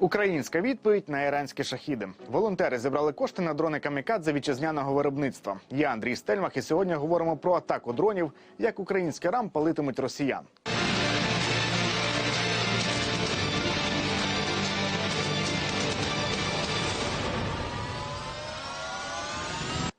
Українська відповідь на іранські шахіди. Волонтери зібрали кошти на дрони камікадзе вітчизняного виробництва. Я Андрій Стельмах, і сьогодні говоримо про атаку дронів, як українські рам палитимуть росіян.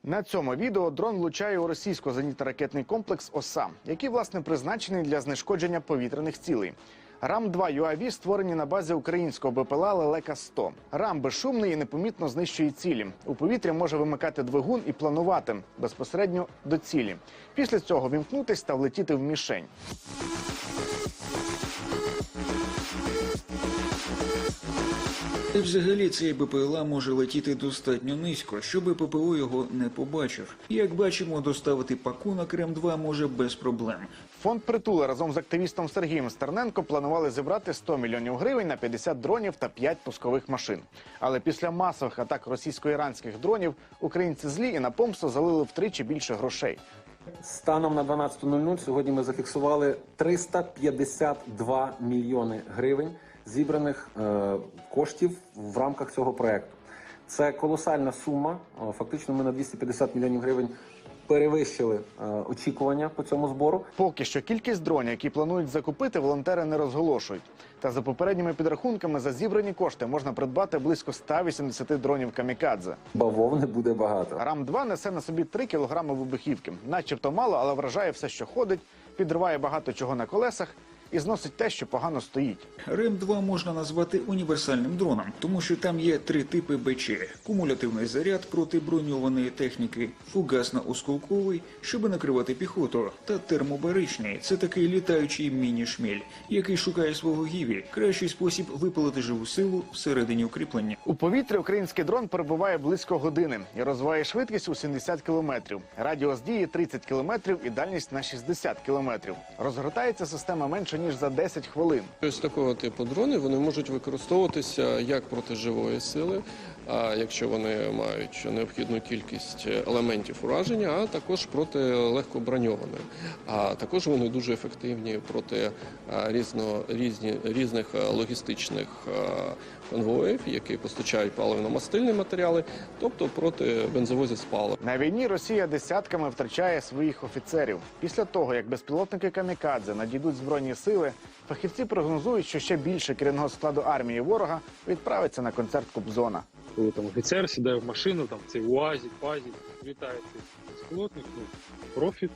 На цьому відео дрон влучає у російсько-зенітно-ракетний комплекс ОСА, який власне призначений для знешкодження повітряних цілей. Рам 2 UAV створені на базі українського БПЛА Лелека 100 Рам безшумний і непомітно знищує цілі. У повітрі може вимикати двигун і планувати безпосередньо до цілі. Після цього вімкнутись та влетіти в мішень. І взагалі цей БПЛА може летіти достатньо низько, щоб ППО його не побачив. Як бачимо, доставити пакунок РЕМ-2 може без проблем. Фонд притула разом з активістом Сергієм Стерненко планували зібрати 100 мільйонів гривень на 50 дронів та 5 пускових машин. Але після масових атак російсько-іранських дронів українці злі і на помсту залили втричі більше грошей. Станом на 12.00 сьогодні ми зафіксували 352 мільйони гривень зібраних е, коштів в рамках цього проекту. Це колосальна сума. Е, Фактично, ми на 250 мільйонів гривень перевищили е, очікування по цьому збору. Поки що кількість дронів, які планують закупити, волонтери не розголошують. Та за попередніми підрахунками за зібрані кошти можна придбати близько 180 дронів камікадзе. Бавовни буде багато. Рам 2 несе на собі 3 кілограми вибухівки. Начебто мало, але вражає все, що ходить, підриває багато чого на колесах і зносить те, що погано стоїть. РЕМ-2 можна назвати універсальним дроном, тому що там є три типи БЧ: кумулятивний заряд проти броньованої техніки, фугасно-осколковий, щоб накривати піхоту, та термобаричний це такий літаючий міні-шмель, який шукає свого гіві, кращий спосіб випалити живу силу всередині укріплення. У повітрі український дрон перебуває близько години і розвиває швидкість у 70 кілометрів. Радіус дії 30 кілометрів і дальність на 60 кілометрів. Розгортається система менше ніж за 10 хвилин. Ось такого типу дрони вони можуть використовуватися як проти живої сили, а якщо вони мають необхідну кількість елементів ураження, а також проти легкоброньованих. А також вони дуже ефективні проти різно, різні, різних логістичних конвоїв, які постачають паливно-мастильні матеріали, тобто проти бензовозів з. На війні Росія десятками втрачає своїх офіцерів. Після того, як безпілотники камікадзе надійдуть збройні сили, фахівці прогнозують, що ще більше керівного складу армії ворога відправиться на концерт Кобзона. коли там офіцер сідає в машину, там цей УАЗі, ПАЗі, літає цей безпілотник, ну, профіт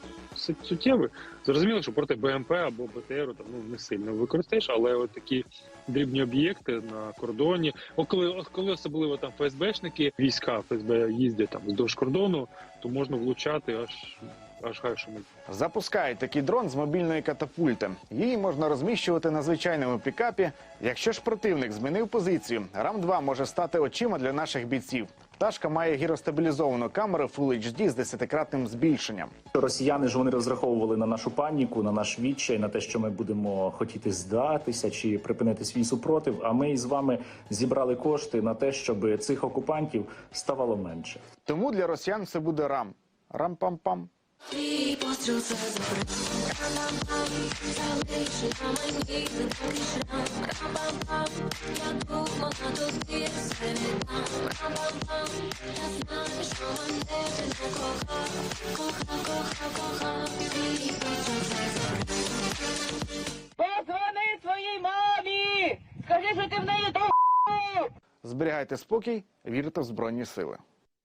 суттєвий. Зрозуміло, що проти БМП або БТРу там ну не сильно використаєш, але от такі дрібні об'єкти на кордоні. О, коли, коли особливо там ФСБшники, війська ФСБ їздять там вздовж кордону, то можна влучати аж аж хай шумить. Запускають такий дрон з мобільної катапульти. Її можна розміщувати на звичайному пікапі. Якщо ж противник змінив позицію, рам 2 може стати очима для наших бійців. Пташка має гіростабілізовану камеру Full HD з десятикратним збільшенням. Росіяни ж вони розраховували на нашу паніку, на наш відчай, на те, що ми будемо хотіти здатися чи припинити свій супротив. А ми із вами зібрали кошти на те, щоб цих окупантів ставало менше. Тому для росіян це буде рам. Рам-пам-пам. Твій постріл це Рам-пам-пам, я думала все віддам Рам-пам-пам, я знаю, Позвони своїй мамі! Скажи, що ти в неї до Зберігайте спокій, вірте в збройні сили.